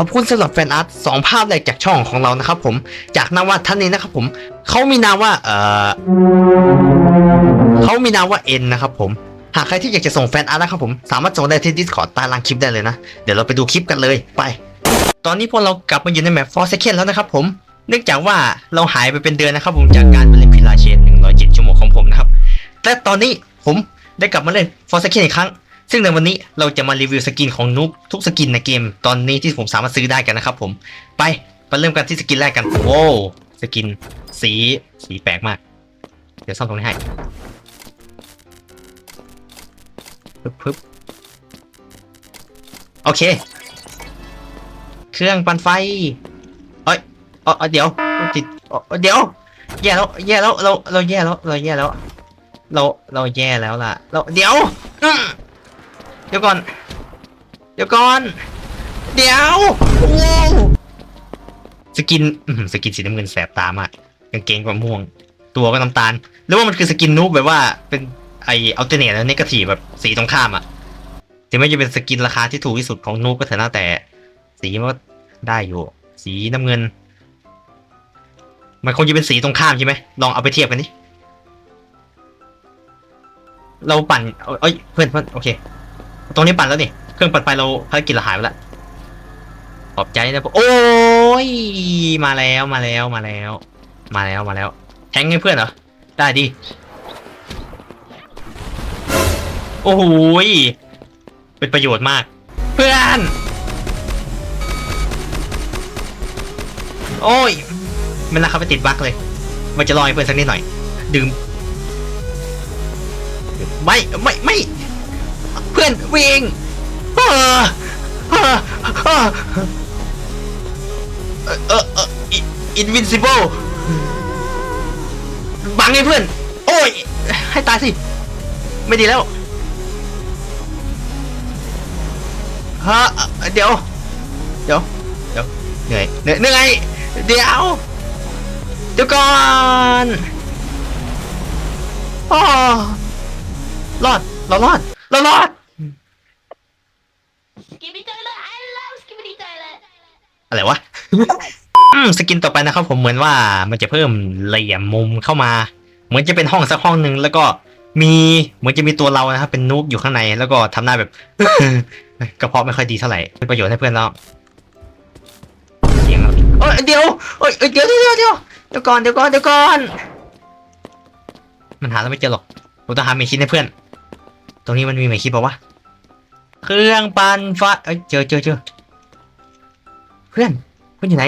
อบคุณสำหรับแฟนอาร์ตสองภาพแรกจากช่องของเรานะครับผมจากนามว่าท่านนี้นะครับผมเขามีนามว่าเออเขามีนามว่าเอ็นนะครับผมหากใครที่อยากจะส่งแฟนอาร์ตนะครับผมสามารถส่งได้ที่ Discord ใต้ล่างคลิปได้เลยนะ เดี๋ยวเราไปดูคลิปกันเลยไป ตอนนี้พวกเรากลับมาอยู่ในแมป For Second แล้วนะครับผมเนื่องจากว่าเราหายไปเป็นเดือนนะครับผมจากการไปเล่นพิลาเชน107ชั่วโมงของผมนะครับแต่ตอนนี้ผมได้กลับมาเล่น For Second อีกครั้ง ซึ่งในวันนี้เราจะมารีวิวสกินของนุกทุกสกินในเกม ตอนนี้ที่ผมสามารถซื้อได้กันนะครับผมไปไปเริ่มกันที่สกินแรกกันโว้สกินสีสีแปลกมาก เดี๋ยวซ่อมตรงนี้ให้ปึ๊บปึ๊บโอเค เครื่องปั่นไฟเอ้ยเอ้ยเดี๋ยวติดเอ้ยเดี๋ยว แย่แล้ว แย่แล้ว เรา เราแย่แล้ว เราแย่แล้ว เรา เราแย่แล้วล่ะ เรา เดี๋ยว เดี๋ยวก่อน เดี๋ยวก่อน เดี๋ยวว้สกินอื้อหือสกินสีน้ำเงินแสบตามากกางเกงก็ม่วง ตัวก็น้ำตาลหรือว่ามันคือสกินนูบแบบว่าเป็นไออัลเทเนทแล้วเนกาทีแบบสีตรงข้ามอะถึงแม้จะเป็นสกินราคาที่ถูกที่สุดของนูบก็เถอะนะแต่ สีมันก็ได้อยู่ สีน้ำเงิน มันคงจะเป็นสีตรงข้ามใช่ไหมลองเอาไปเทียบกันดิเราปั่นเอ้ยเพื่อนเพื่อนโอเค ตรงนี้ปั่นแล้วนี่ เครื่องปั่นไฟเราภารกิจเราหายไปล้วขอบใจนะโอ้ย มาแล้วมาแล้วมาแล้ว มาแล้วมาแล้ว แทงให้เพื่อนเหรอ ได้ดิ โอ้โหยเป็นประโยชน์มาก เพื่อน โอ้ย มันนะครับไปติดบั๊กเลย มันจะลอยเพื่อนสักนิดหน่อย ดื่ม ไม่ ไม่ ไม่ เพื่อนวิ่งเออเออเออเออเอออินวินซิเบิลบังไงเพื่อน โอ้ย ให้ตายสิ ไม่ดีแล้วฮะเดี๋ยว เดี๋ยว เดี๋ยว เหนื่อย เหนื่อยเหนื่อยเดี๋ยว เดี๋ยวก่อนอ้อรอด เรารอด เรารอด อะไรวะ อืมสกินต่อไปนะครับผมเหมือนว่ามันจะเพิ่มเหลี่ยมมุมเข้ามา เหมือนจะเป็นห้องสักห้องหนึ่งแล้วก็มีเหมือนจะมีตัวเรานะครับเป็นนูบอยู่ข้างในแล้วก็ทำหน้าแบบ กระเพาะไม่ค่อยดีเท่าไหร่เป็นประโยชน์ให้เพื่อนเราเสียงเราเอ้ยเดี๋ยวเอ้ยเอ้ยเดี๋ยวเดี๋ยวเดี๋ยวเดี๋ยวเดี๋ยวก่อนเดี๋ยวก่อนเดี๋ยวก่อนมันหาเราไม่เจอหรอกผมต้องหาเมชินให้เพื่อน ตรงนี้มันมีเมชินปล่าวะ เครื่องปั่นไฟเอ้ยเจอเจอเจอเพื่อนเพื่อนอยู่ไหน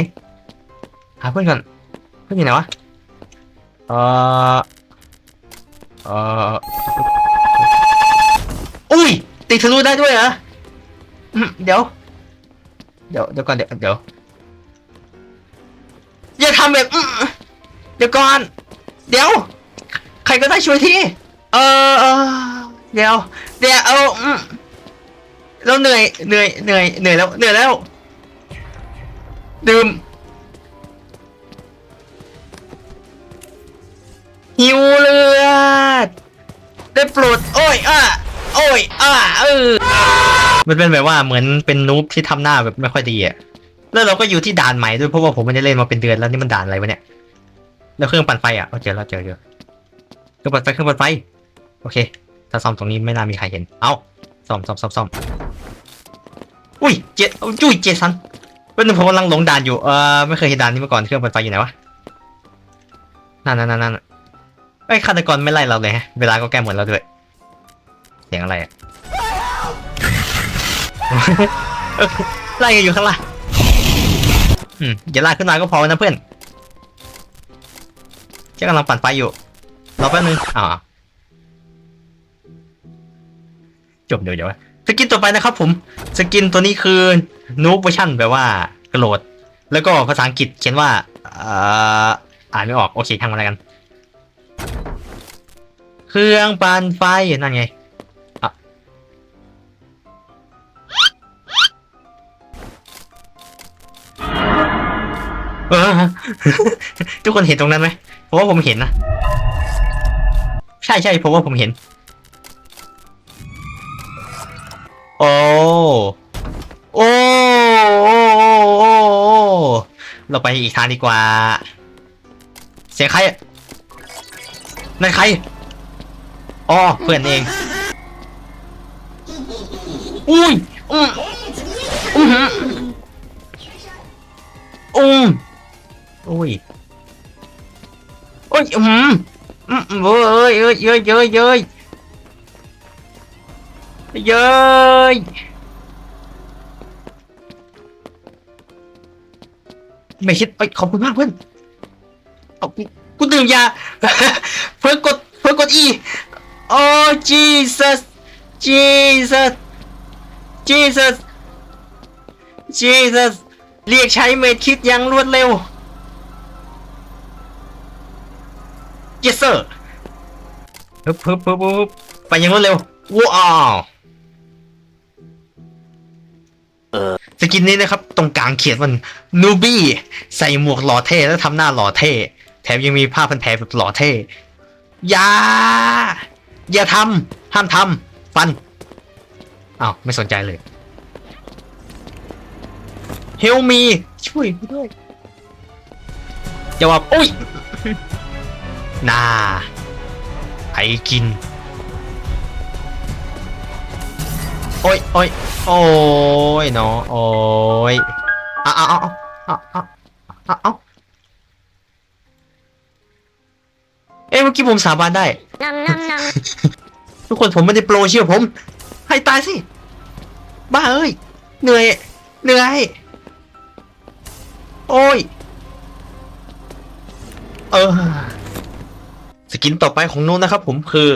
หาเพื่อนก่อนเพื่อนอยู่ไหนวะเออเอออุ้ยติดทะลุได้ด้วยเหรอเดี๋ยว เดี๋ยวเดี๋ยวก่อนเดี๋ยวเดี๋ยวอย่าทำแบบเดี๋ยวก่อน เดี๋ยว ใครก็ได้ช่วยทีเออเดี๋ยว เดี๋ยวเอาอืม เราเหนื่อยเหนื่อยเหนื่อยเหนื่อยแล้วเหนื่อยแล้ว ดื่มหิวเลือดได้โปรดโอ้ยอะโอ้ยอะเออมันเป็นแบบว่าเหมือนเป็นนูบที่ทำหน้าแบบไม่ค่อยดีอะแล้วเราก็อยู่ที่ด่านใหม่ด้วยเพราะว่าผมไม่ได้เล่นมาเป็นเดือนแล้วนี่มันด่านอะไรวะเนี่ยแล้วเครื่องปั่นไฟอะเจอแล้วเจอเจอเครื่องปั่นไฟเครื่องปั่นไฟโอเคถ้าซ่อมตรงนี้ไม่น่ามีใครเห็น เอาซ่อมซ่อมซ่อมซ่อม จจุ้ยเจสันเป็นงผมกำลังหลงด่านอยู่ เออไม่เคยเห็นด่านนี้มาก่อนเครื่องปั่นไฟอยู่ไหนวะนั่นนั่นนั่นนั่นไอ้ฆาตกรไม่ไล่เราเลยฮะ เวลาก็แก้หมดแล้วด้วย เสียงอะไรอะไล่กันอยู่ข้างล่างอืมอย่าลากขึ้นมาก็พอนะเพื่อนเจ้ากำลังปั่นไฟอยู่ รอแป๊บนึง อ่าจบเดี๋ยวเดี๋ยว สกินต่อไปนะครับผมสกินตัวนี้คือนูบเวอร์ชันแบบว่ากระโดดแล้วก็ภาษาอังกฤษเขียนว่าอ่ออ่านไม่ออก โอเคทางอะไรกัน เครื่องปั่นไฟนั่นไงอะทุกคนเห็นตรงนั้นไหมเพราะว่าผมเห็นนะ ใช่ใช่เพราะว่าผมเห็น โอ้โอ้เราไปอีกทางดีกว่า เสียงใครนั่นใครอ๋อเพื่อนเอง อุ้ยอืมอืมอืมอุ้ยโอ้ยอืมอืมเอ้ยเอ้ยเอ้ยเอ้ย เยเย้ยไม่คิดเอ้ขอบคุณมากเพื่อนเอากูกูดื่มยา เพื่อนกดเพื่อนกดอีโอ้ Jesus Jesus Jesus Jesus เรียกใช้เมดคิดอยังรวดเร็ว yes sir ปึ๊บปึ๊บปึ๊บไปอยังรวดเร็วว้าว สกินนี้นะครับ ตรงกลางเขียนมันนูบี้ใส่หมวกหล่อเท่แล้วทำหน้าหล่อเท่ แถมยังมีผ้าพันแผลแบบหล่อเท่ อย่า อย่าทำห้ามทำฟันอ้าวไม่สนใจเลยเฮลมีช่วยด้วยจะว่าอุ้ยนาไอกิน โอ้ยโอ้ยโอ้ยเนาะโอ้ยเอ้าเอ้าเอ้าเอ้าเอ้าเอ้าเอ้าเอ้เมื่อกี้ผมสาบานได้ Nom nom nom. ทุกคนผมไม่ได้โปรเชียวผม ให้ตายสิ บ้าเอ้ย เหนื่อย เหนื่อย โอ้ย เออ สกินต่อไปของนู้นนะครับผมคือ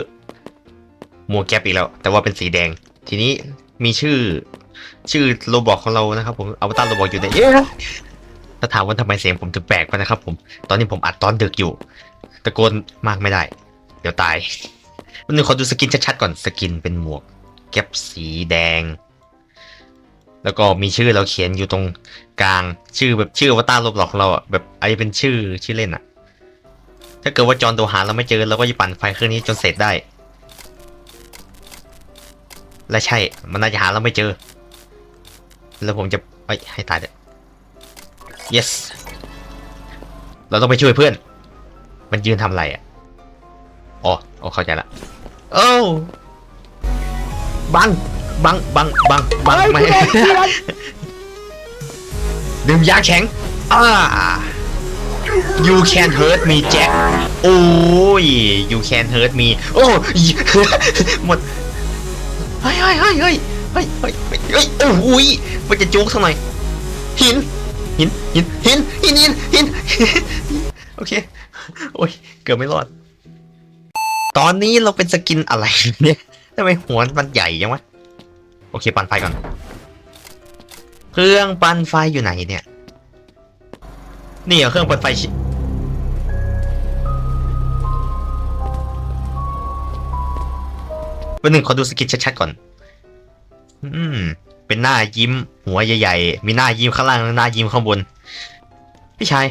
หมวกแก๊ปอีกแล้ว แต่ว่าเป็นสีแดง ทีนี้มีชื่อ ชื่อโรบอกของเรานะครับ ผมอวตารโรบอกอยู่ในเอ๊ะถ้าถามว่าทำไมเสียงผมถึงแปลกไปนะครับ ผม ตอนนี้ผมอัดตอนดึกอยู่ ตะโกนมากไม่ได้ เดี๋ยวตายวันหนึ่งขอดูสกินชัดๆก่อนสกินเป็นหมวก แก๊ปสีแดง แล้วก็มีชื่อเราเขียนอยู่ตรงกลางชื่อแบบชื่ออวตารลบหลอกของเราอะแบบไอ้เป็นชื่อชื่อเล่นอะ ถ้าเกิดว่าจอห์นโดหาเราไม่เจอเราก็จะปั่นไฟเครื่องนี้จนเสร็จได้ และใช่ มันน่าจะหาเราไม่เจอ แล้วผมจะไปให้ตายเด็ด yes เราต้องไปช่วยเพื่อน มันยืนทำอะไรอะอ๋ออ๋อเข้าใจละโอ้บัง บัง บัง บัง บังไม่ดื่มยาแข็งอ่า you can hurt me Jack โอ้ย you can hurt me โอ้ยหมดเฮ้ยเฮ้ยเฮ้ยเฮ้ยเฮ้ยเฮ้ยเฮ้ยโอ้ยมันจะจุกสักหน่อยหินหินหินหินหินหินหินโอเคโอ้ยเกือบไม่รอด ตอนนี้เราเป็นสกินอะไรเนี่ยทำไมหัวมันใหญ่ยังวะโอเคปั่นไฟก่อน เครื่องปั่นไฟอยู่ไหนเนี่ย นี่เหรอเครื่องปั่นไฟ วันหนึ่งขอดูสกินชัดๆก่อน อืม เป็นหน้ายิ้ม หัวใหญ่ๆ มีหน้ายิ้มข้างล่างและหน้ายิ้มข้างบน พี่ชาย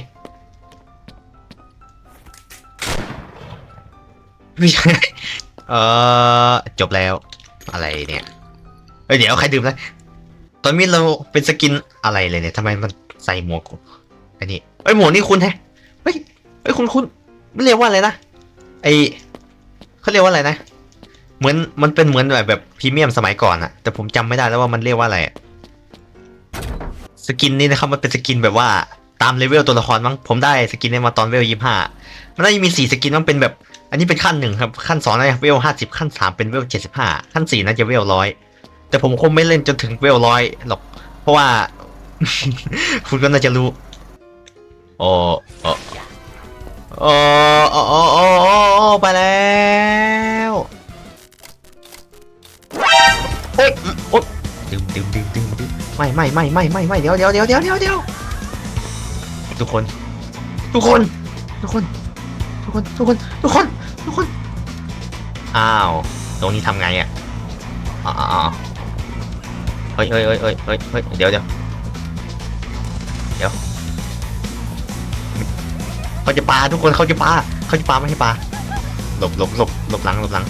พี่ชาย เออจบแล้ว อะไรเนี่ยเอ้ยเดี๋ยวใครดื่มนะตอนนี้เราเป็นสกินอะไรเลยเนี่ยทำไมมันใส่หมวกอันนี้เอ้ยหมวกนี่คุณแฮะเฮ้ยเฮ้ยคุณคุณไม่เรียกว่าอะไรนะไอเขาเรียกว่าอะไรนะ เหมือนมันเป็นเหมือนแบบแบบพรีเมียมสมัยก่อนอะแต่ผมจำไม่ได้แล้วว่ามันเรียกว่าอะไรอะสกินนี่นะครับมันเป็นสกินแบบว่าตามเลเวลตัวละครมั้งผมได้สกินนี้มาตอนเวลยี่ห้ามันน่าจะมีสี่สกินมันเป็นแบบ อันนี้เป็นขั้นหนึ่งครับขั้นสองนะเวลห้าสิบขั้นสามเป็นเวลเจ็ดสิบห้าขั้นสี่น่าจะเวลร้อยแต่ผมคงไม่เล่นจนถึงเวลร้อยหรอก เพราะว่า คุณก็น่าจะรู้โอ้โอ้โอ้โอ้โอ้โอ้โอ้ไปแล้ว โอ๊ยโอ๊ยดึมดึมดึมดึมดึมไม่ไม่ไม่ไม่ไม่ไม่เดี๋ยวเดี๋ยวเดี๋ยวเดี๋ยวเดี๋ยวเดี๋ยวทุกคน ทุกคน ทุกคน ทุกคน ทุกคน ทุกคน ทุกคน อ้าว ตรงนี้ทำไงอะอ๋ออ๋ออ๋อเฮ้ยเฮ้ยเฮ้ยเฮ้ยเฮ้ยเฮ้ยเดี๋ยวเดี๋ยวเดี๋ยวเขาจะปาทุกคนเขาจะปาเขาจะปาไม่ให้ปาหลบหลบหลบหลบหลังหลบหลัง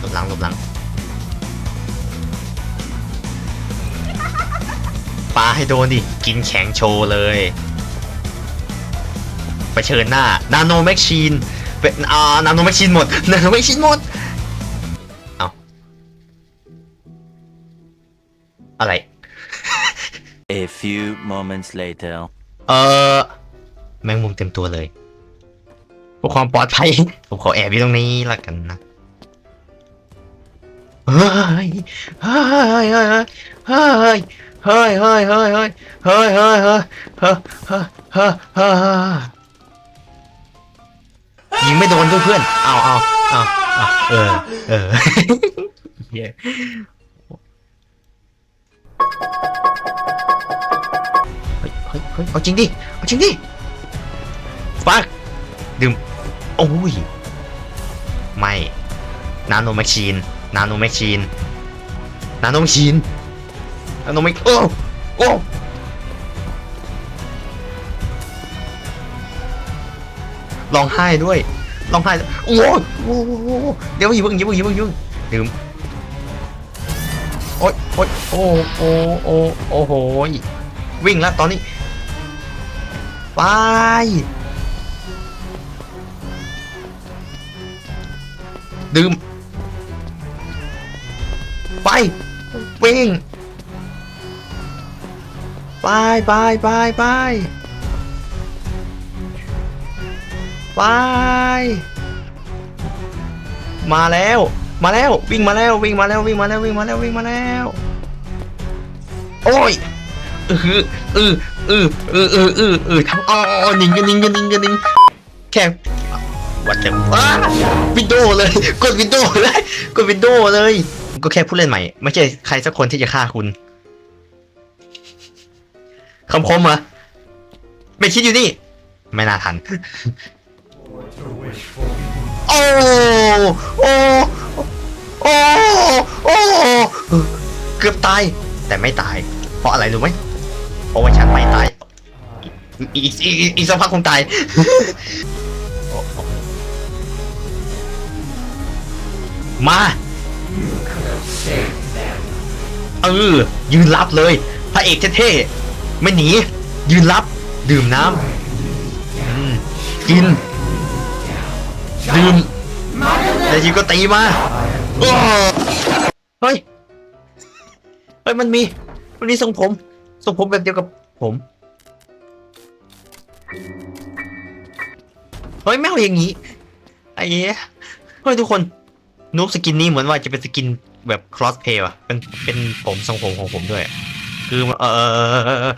หลบหลังหลบหลัง ปาให้โดนดิ กินแข็งโชว์เลยไปเชิญหน้า นาโนแมชชีนเป็นอ่านาโนแมชชีนหมด นาโนแมชชีนหมด เอาอะไร A few moments later. เออแมงมุมเต็มตัวเลยเพื่อความปลอดภัย ผมขอแอบอยู่ตรงนี้ละกันนะเฮ้ยเฮ้ยเฮ้ยเฮ้ย เฮ้ยเฮ้ยเฮ้ยเฮ้ยเฮ้ยเฮ้ยเฮ้ยเฮ้ยเฮ้ยเฮ้ยเฮ้ยยิงไม่โดนเพื่อนเอาเอาเอาเอาเออเออเย้เฮ้ยเฮ้ยเฮ้ยเอาจริงดิเอาจริงดิฟักดื่มโอ้ยไม่นาโนแมชชีนนาโนแมชชีนนาโนแมชชีน นาโนแมชโอ้โอ้ร้องไห้ด้วยร้องไห้โอ้โอ้โหเดี๋ยวย่าเพิ่งยิงยิงยิงดื่มโอ้ยโอ้ยโอ้โอ้โอ้โอ้โหวิ่งแล้วตอนนี้ไปดื่มไปวิ่ง ไปไปไปไปไปมาแล้ว มาแล้ววิ่งมาแล้ววิ่งมาแล้ววิ่งมาแล้ววิ่งมาแล้ววิ่งมาแล้ว โอ้ยเออเออเออเออเออเออเออทำอ๋อนิงกันนิงกันนิงกันนิงแค่วัดเต็มว้าวินโดว์เลยกดวินโดว์เลยกดวินโดว์เลย ก็แค่ผู้เล่นใหม่ ไม่ใช่ใครสักคนที่จะฆ่าคุณ คำคมเหรอไม่คิดอยู่นี่ ไม่น่าทัน โอ้โอ้โอ้โอ้เกือบตาย แต่ไม่ตาย เพราะอะไรรู้ไหมเพราะว่าฉันไม่ตาย อีกอีกอีกอีกสักพักคงตายมาเออยืนรับเลย พระเอกเท่ๆ ไม่หนี ยืนรับ ดื่มน้ำกิน ดื่มแล้วทีก็ตีมาเฮ้ย เฮ้ย มันมี มันมีทรงผม ทรงผมแบบเดียวกับผม เฮ้ยไม่เอาอย่างนี้ ไอ้เหี้ย เฮ้ย ทุกคนนูบสกินนี้เหมือนว่าจะเป็นสกินแบบ cross play ว่ะ เป็น เป็นผมทรงผมของผมด้วย คือเออ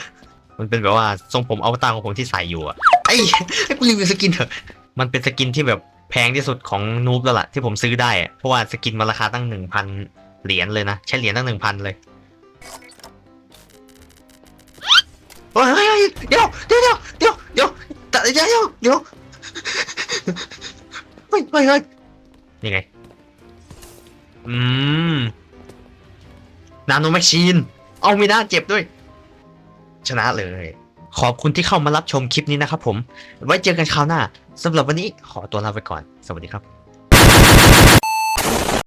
มันเป็นแบบว่าทรงผมเอาตารของผมที่ใส่อยู่อะไอ้ไอ้กูรีวิวสกินเถอะ มันเป็นสกินที่แบบแพงที่สุดของนูบแล้วล่ะที่ผมซื้อได้อะเพราะว่าสกินมันราคาตั้งหนึ่งพันเหรียญเลยนะ ใช้เหรียญตั้งหนึ่งพันเลยเฮ้ยเย้เดี๋ยวเดี๋ยวเดี๋ยวเดี๋ยวเดี๋ยวต่เดี๋ยวเดี๋ยวเย้ยเฮ้ยเฮ้ยยังไง อืม นาโนแมชชีน เอาไม่ได้เจ็บด้วย ชนะเลย ขอบคุณที่เข้ามารับชมคลิปนี้นะครับผม ไว้เจอกันคราวหน้าสำหรับวันนี้ขอตัวลาไปก่อน สวัสดีครับ